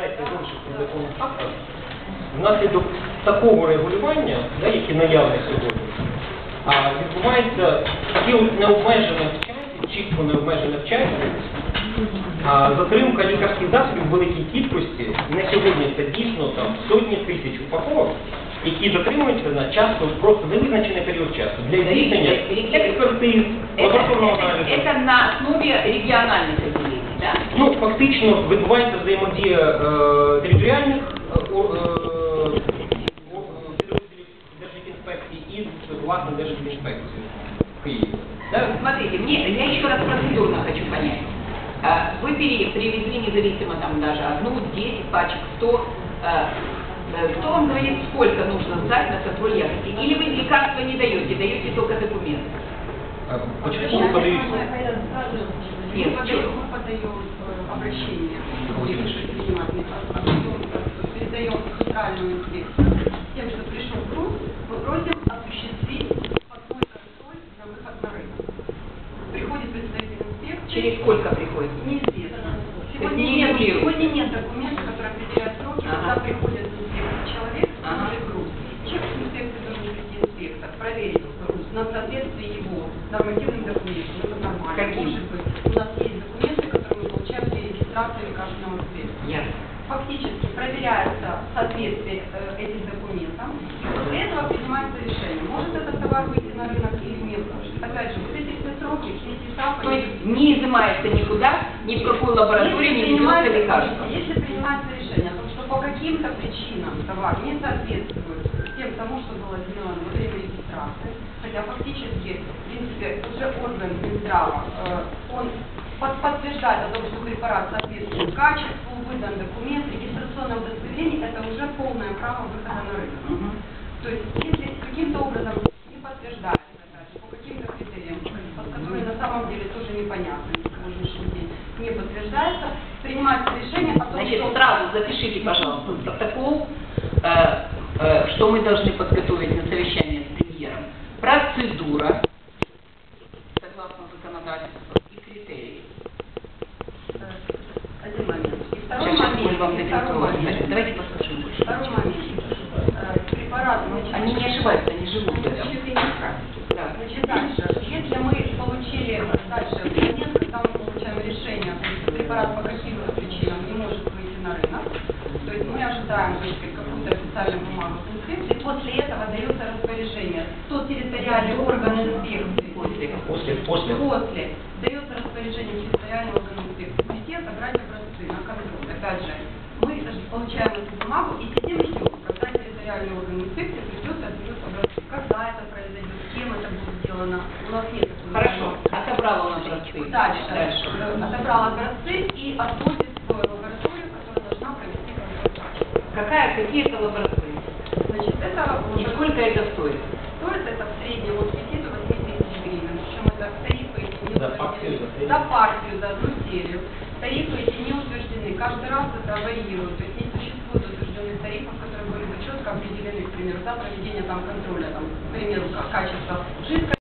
розглядається зовсім законних актах. Внаслідок такого регулювання, да, яке наявне сьогодні, а відбувається таке от необмежене в часі, чітко необмежене в часі, а затримка лікарських засобів в великій кількості, на сьогодні це дійсно там сотні тисяч упаковок, які затримуються на часто просто невизначений період часу для здійснення експертиз, Это, лабораторного это, аналізу. это на основе региональных отделений, да? Ну, фактично відбувається взаємодія е, територіальних е, о- е, о- підрозділів Держінспекції із власною Держінспекцією в Києві. Да? Смотрите, мне, я еще раз процедурно хочу понять. А, Вы пере- привезли независимо там даже одну, 10 пачек, 100. а, э, Кто вам говорит, сколько нужно сдать на контроль якости? Или вы лекарства не даете, даете только документы? Е, Початково подивіться. Нет, Мы подаем, мы подаем э, обращение, передаем в центральную инспекцию с тем, что пришел груз, мы просим осуществить подвой контроль на выход на рынок. Приходит представитель инспекции. Через сколько приходит? Неизвестно. Сегодня не нет, сегодня нет документа, на соответствие его нормативным документам. Это нормально. Каким? Может быть, у нас есть документы, которые мы получаем при регистрации лекарственного средства. Ясно. Фактически проверяется соответствие э, этим документам, и после этого принимается решение, может этот товар выйти на рынок или нет. Опять же, вот эти все сроки, все эти этапы... То есть не изымается никуда, ни в какую лабораторию не принимается- лекарство. Если принимается решение о том, что по каким-то причинам товар не соответствует тем тому, что было сделано во время регистрации, хотя фактически, в принципе, уже орган Минздрава, э, он под- подтверждает о том, что препарат соответствует качеству, выдан документ, регистрационное удостоверение, это уже полное право выхода на рынок. Мгм. То есть, если каким-то образом не подтверждается, по каким-то критериям, под которые на самом деле тоже непонятны на сегодняшний день, не подтверждается, принимается решение о том, Значит, что... сразу запишите, пожалуйста, протокол, э, э, что мы должны подготовить на совещание с премьером. Процедура, согласно законодательству, и критерии. Э, Один момент. И второй Сейчас момент. мы вам слово. момент. Давайте послушаем больше. Э, Препарат, значит, Они не ошибаются, они живут в этом. Да. Значит, дальше. Если мы получили дальше момент, когда мы получаем решение, что препарат по каким-то причинам не может выйти на рынок, то есть мы ожидаем какую-то официальную бумагу с инспекции, после этого дается распоряжение. Тот территориальный орган инспекции После. После, после. после дается распоряжение территориального органа инспекции прийти отобрать образцы на контроль. Опять же, мы даже получаем эту бумагу и сидим ждем, когда территориальный орган инспекции придет и отберет образцы. Когда это произойдет, кем это будет сделано, у нас нет такой Хорошо, информации. отобрал он образцы. Дальше. Дальше. Э, Отобрал образцы и отводит в лабораторию, которая должна провести качества. Какая, какие это образцы? Значит, это И сколько это стоит? стоит это в среднем от 5 до 8 тысяч гривен. Причем это эти не За партию, за партию, за одну серию. Тарифы эти не утверждены. Каждый раз это варьирует. То есть не существует утвержденных тарифов, которые были бы четко определены, к примеру, за проведение там контроля, там, к примеру, как качество жидкости.